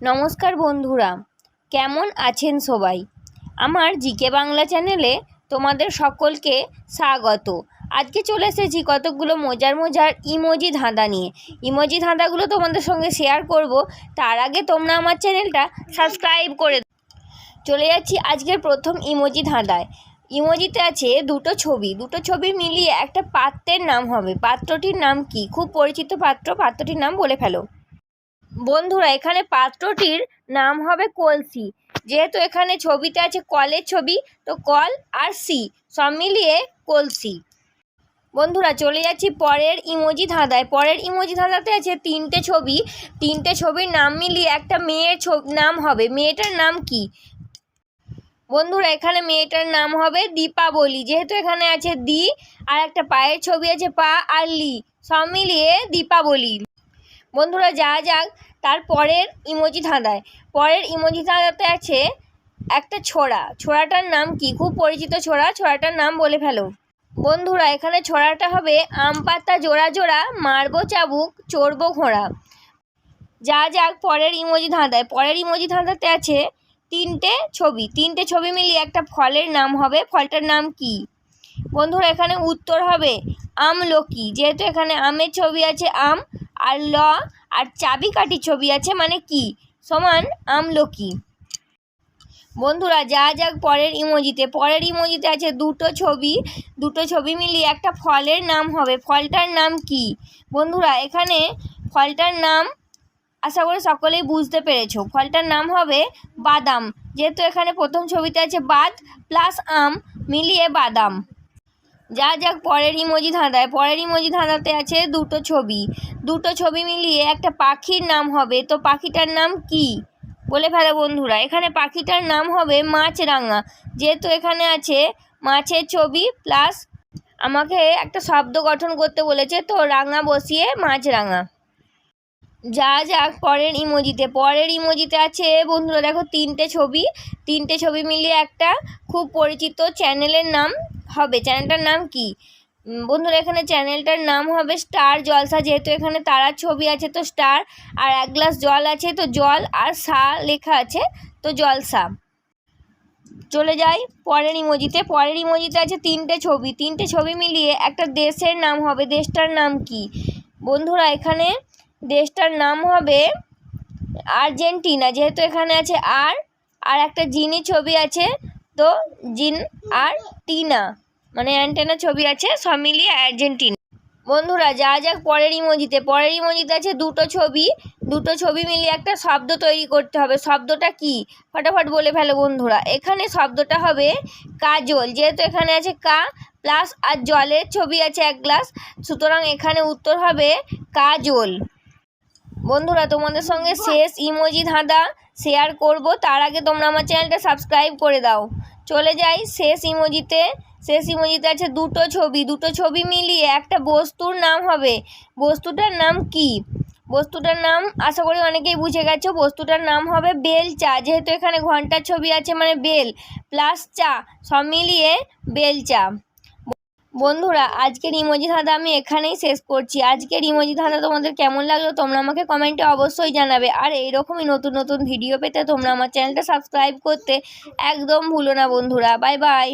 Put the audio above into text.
নমস্কার বন্ধুরা, কেমন আছেন সবাই? আমার জিকে বাংলা চ্যানেলে তোমাদের সকলকে স্বাগত। আজকে চলে এসেছি কতকগুলো মজার মজার ইমোজি ধাঁধা নিয়ে। ইমোজি ধাঁধাগুলো তোমাদের সঙ্গে শেয়ার করব, তার আগে তোমরা আমার চ্যানেলটা সাবস্ক্রাইব করে চলে যাচ্ছি আজকের প্রথম ইমোজি ধাঁধায়। ইমোজিতে আছে দুটো ছবি দুটো ছবি মিলিয়ে একটা পাত্রের নাম হবে। পাত্রটির নাম কি? খুব পরিচিত পাত্র, পাত্রটির নাম বলে ফেলো। বন্ধুরা, এখানে পাত্রটির নাম হবে কলসি। যেহেতু এখানে ছবিতে আছে কলের ছবি, তো কল আর সি সব মিলিয়ে কলসি। বন্ধুরা, চলে যাচ্ছি পরের ইমোজি ধাঁধায়। পরের ইমোজি ধাঁধাতে আছে তিনটে ছবি। তিনটে ছবির নাম মিলিয়ে একটা মেয়ের ছবি নাম হবে। মেয়েটার নাম কি? বন্ধুরা, এখানে মেয়েটার নাম হবে দীপাবলি। যেহেতু এখানে আছে দি, আর একটা পায়ের ছবি আছে পা আর লি। সব মিলিয়ে দীপাবলি। বন্ধুরা যা যাক। তার পরের ইমোজি ধাঁধায়। পরের ইমোজি ধাঁধাতে আছে একটা ছোড়া। ছোড়াটার নাম কি? খুব পরিচিত ছোড়া, ছোড়াটার নাম বলে ফেলো। বন্ধুরা, এখানে ছোড়াটা হবে আম পাতা জোড়া জোড়া মারবো চাবুক চড়বো ঘোড়া। যা যাক পরের ইমোজি ধাঁধায়। পরের ইমোজি ধাঁধাতে আছে তিনটে ছবি। তিনটে ছবি মিলিয়ে একটা ফলের নাম হবে। ফলটার নাম কি? বন্ধুরা, এখানে উত্তর হবে আমলকি। যেহেতু এখানে আমের ছবি আছে, আম আর ল আর চাবি চাবিকাঠির ছবি আছে মানে কি? সমান আমলকি। বন্ধুরা, যা যাক পরের ইমোজিতে। পরের ইমোজিতে আছে দুটো ছবি দুটো ছবি মিলিয়ে একটা ফলের নাম হবে। ফলটার নাম কি? বন্ধুরা, এখানে ফলটার নাম আশা করি সকলেই বুঝতে পেরেছ। ফলটার নাম হবে বাদাম। যেহেতু এখানে প্রথম ছবিতে আছে বাদ প্লাস আম মিলিয়ে বাদাম। যা যাক পরের ইমোজি ধাঁধায়। পরের ইমোজি ধাঁধাতে আছে দুটো ছবি। দুটো ছবি মিলিয়ে একটা পাখির নাম হবে। তো পাখিটার নাম কি? বলে ফেলো বন্ধুরা। এখানে পাখিটার নাম হবে মাছরাঙা। যেহেতু এখানে আছে মাছের ছবি প্লাস আমাকে একটা শব্দ গঠন করতে বলেছে, তো রাঙা বসিয়ে মাছরাঙা। যা যাক পরের ইমোজিতে। পরের ইমোজিতে আছে বন্ধুরা, দেখো তিনটে ছবি। তিনটে ছবি মিলিয়ে একটা খুব পরিচিত চ্যানেলের নাম হবে। চ্যানেলটার নাম কি? বন্ধুরা, এখানে চ্যানেলটার নাম হবে স্টার জলসা। যেহেতু এখানে তারার ছবি আছে তো স্টার, আর এক গ্লাস জল আছে তো জল, আর সা লেখা আছে তো জলসা। চলে যাই পরের ইমোজিতে। পরের ইমোজিতে আছে তিনটে ছবি। তিনটে ছবি মিলিয়ে একটা দেশের নাম হবে। দেশটার নাম কি? বন্ধুরা, এখানে দেশটার নাম হবে আর্জেন্টিনা। যেহেতু এখানে আছে আর আর একটা জিনি ছবি আছে তো জিন আর টিনা। মানে অ্যান্টেনা ছবি আছে, সব মিলিয়ে আর্জেন্টিনা। বন্ধুরা, যা যাক পরের ইমোজিতে পরের ইমোজিতে আছে দুটো ছবি দুটো ছবি মিলিয়ে একটা শব্দ তৈরি করতে হবে। শব্দটা কি? ফটাফট বলে ফেলো বন্ধুরা। এখানে শব্দটা হবে কাজল। যেহেতু এখানে আছে কা প্লাস আর জলের ছবি আছে এক গ্লাস, সুতরাং এখানে উত্তর হবে কাজল। বন্ধুরা, তোমাদের সঙ্গে শেষ ইমোজি ধাঁধা। শেয়ার করব। তার আগে তোমরা আমার চ্যানেলটা সাবস্ক্রাইব করে দাও। চলে যাই শেষ ইমোজিতে শেষ ইমোজিতে আছে দুটো ছবি। দুটো ছবি মিলিয়ে একটা বস্তুর নাম হবে। বস্তুটার নাম কি? বস্তুটার নাম, আশা করি অনেকেই বুঝে গেছো, বস্তুটার নাম হবে বেল চা। যেহেতু এখানে ঘণ্টার ছবি আছে মানে বেল প্লাস চা, সব মিলিয়ে বেল চা। বন্ধুরা, আজকের ইমোজি ধাঁধা আমি এখানেই শেষ করছি। আজকের ইমোজি ধাঁধা তোমাদের কেমন লাগল তোমরা আমাকে কমেন্টে অবশ্যই জানাবে। আর এইরকমই নতুন নতুন ভিডিও পেতে তোমরা আমার চ্যানেলটা সাবস্ক্রাইব করতে একদম ভুলো না বন্ধুরা। Bye bye.